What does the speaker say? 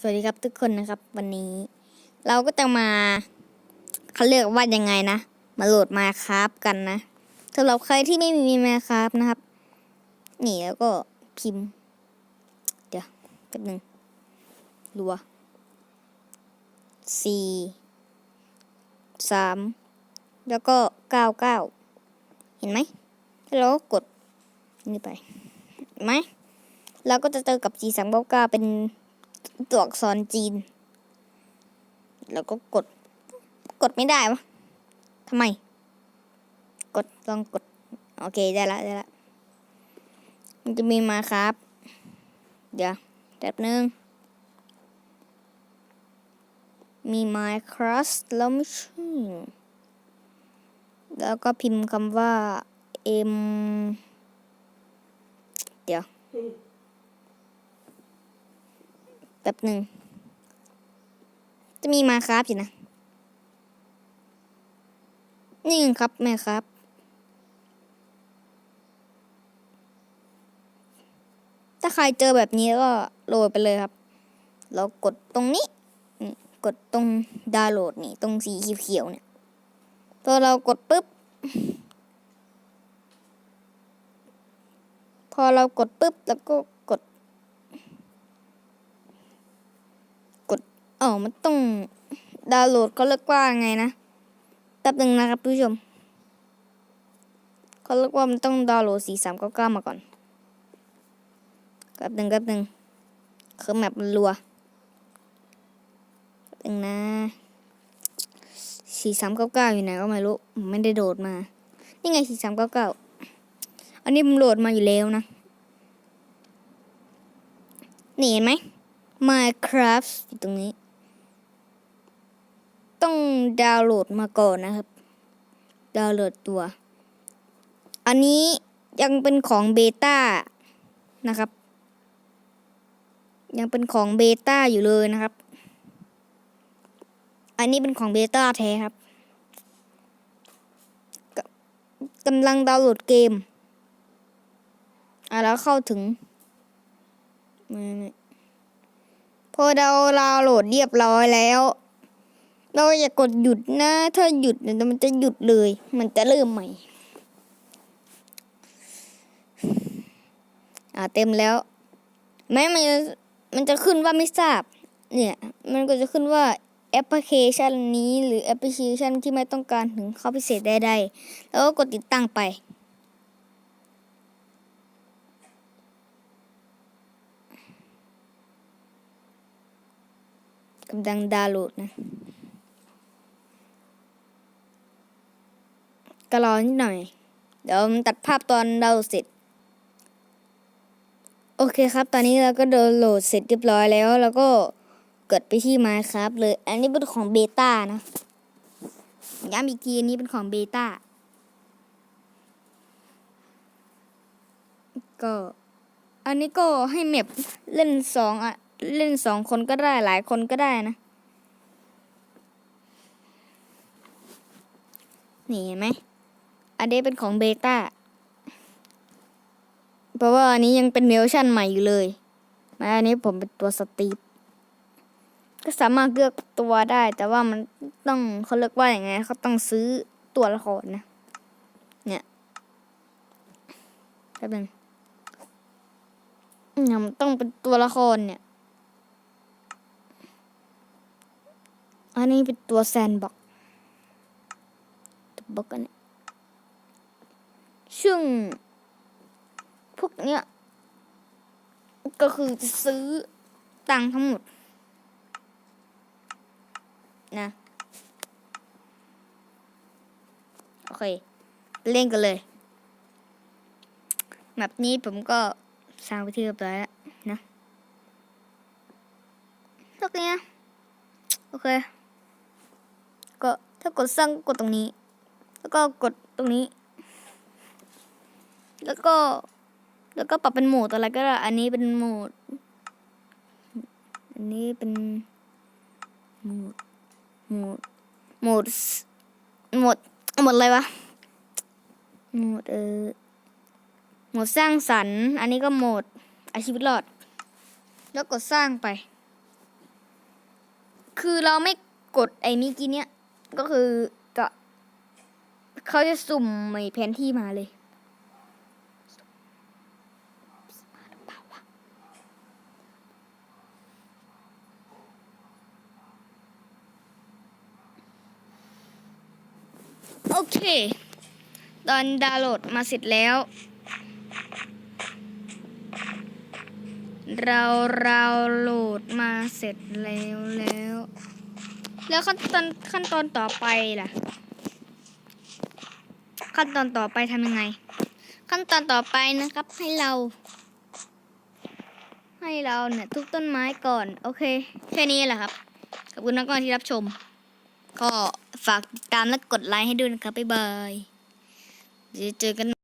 สวัสดีครับทุกคนนะครับ วันนี้ เราก็จะมาเขาเรียกว่ายังไงนะ มาโหลดมาครับกันนะสำหรับใครที่ไม่มีมาครับนะครับ นี่แล้วก็พิมพ์ เดี๋ยวแป๊บหนึงรัวสี่สามแล้วก็เก้าเก้าเห็นไหมแล้วกดนี่ไปไหมเราก็จะเจอกับ G 3 9 9 เป็น ตัวอักษรจีน แล้วก็กด กดไม่ได้วะทำไม กดลองกด โอเคได้ละได้ละ มันจะมีมาครับ เดี๋ยวแป๊บนึง มี Minecraft แล้วไม่ใช่แล้วก็พิมพ์คำว่า M เดี๋ยว ป๊บหนึ่ง จะมีมาครับอยู่นะ นี่ครับแม่ครับถ้าใครเจอแบบนี้ก็โหลดไปเลยครับ เรากดตรงนี้ กดตรงดาวน์โหลดนี่ ตรงสีเขียวๆเนี่ย พอเรากดปุ๊บ พอเรากดปุ๊บแล้วก็กด อมันต้องดาวน์โหลดเขาเรียกว่าไงนะแป๊บหนึ่งนะครับผู้ชมเขาเรียกว่ามันต้องดาวน์โหลดสี่สามเก้าเก้ามาก่อนแป๊บหนึ่งแป๊บหนึ่งคือแมปมันรัวแป๊บหนึ่งนะสี่สามเก้าเก้าอยู่ไหนก็ไม่รู้ไม่ได้โหลดมา นี่ไงสี่สามเก้าเก้าอันนี้ผมโหลดมาอยู่แล้วนะ นี่เห็นไหม Minecraft อยู่ตรงนี้ ต้องดาวน์โหลดมาก่อนนะครับ ดาวน์โหลดตัว อันนี้ยังเป็นของเบต้านะครับ ยังเป็นของเบต้าอยู่เลยนะครับ อันนี้เป็นของเบต้าแท้ครับกำลังดาวน์โหลดเกมอะแล้วเข้าถึงพอดาวน์โหลดเรียบร้อยแล้ว เราอย่ากดหยุดนะ ถ้าหยุดเนี่ยมันจะหยุดเลย มันจะเริ่มใหม่ อ่าเต็มแล้ว แม้มันจะมันจะขึ้นว่าไม่ทราบ เนี่ย มันก็จะขึ้นว่าแอปพลิเคชันนี้หรือแอปพลิเคชันที่ไม่ต้องการถึงข้าพิเศษใดๆแล้วก็กดติดตั้งไป กำลังดาวน์โหลดนะ ก็รอนิดหน่อย เดี๋ยวตัดภาพตอนดาเสร็จ โอเคครับ ตอนนี้เราก็ดาวน์โหลดเสร็จเรียบร้อยแล้ว แล้วก็เกิดไปที่ Minecraft เลย อันนี้เป็นของเบต้านะย้ำอีกทีอันนี้เป็นของเบต้าก็ อันนี้ก็ให้เมปเล่นสองอะ เล่นสองคนก็ได้หลายคนก็ได้นะ นี่เห็นไหม อันนี้เป็นของเบต้า เพราะว่าอันนี้ยังเป็นเวอร์ชันใหม่อยู่เลยแม้อันนี้ผมเป็นตัวสตีฟก็สามารถเลือกตัวได้ แต่ว่ามันต้องเขาเรียกว่าอย่างไงเขาต้องซื้อตัวละครนะ เนี่ยแป๊บนึงเนี่ยมันต้องเป็นตัวละครเนี่ย อันนี้เป็นตัวแซนบ็อกตัวบ็อกกันเนี่ย ซึ่ง พวกเนี้ย ก็คือจะซื้อตังทั้งหมด นะ โอเค เล่นกันเลยแบบนี้ผมก็สร้างไปที่เรียบร้อยแล้วนะตรงนี้โอเค ก็ถ้ากดสร้างกดตรงนี้ แล้วก็กดตรงนี้ แล้วก็ แล้วก็ปรับเป็นโหมดอะไรก็ได้ อันนี้เป็นโหมด อันนี้เป็นโหมด โหมด โหมด โหมด โหมดอะไรวะ โหมดเออ โหมดสร้างสรรค์ อันนี้ก็โหมดอาชีวิตรอด แล้วกดสร้างไป คือเราไม่กดไอ้มิกี้เนี้ย ก็คือจะเขาจะสุ่มไอ้แผนที่มาเลย โอเค ตอนดาวน์โหลดมาเสร็จแล้ว เราเราโหลดมาเสร็จแล้วแล้ว แล้วขั้นตอนขั้นตอนต่อไปล่ะ ขั้นตอนต่อไปทำยังไง ขั้นตอนต่อไปนะครับให้เรา ให้เราเนี่ยทุบต้นไม้ก่อน โอเค แค่นี้แหละครับ ขอบคุณนักกอนที่รับชม ก็ฝากติดตามและกดไลค์ให้ด้วยนะครับบ๊ายบายเดี๋ยวเจอกัน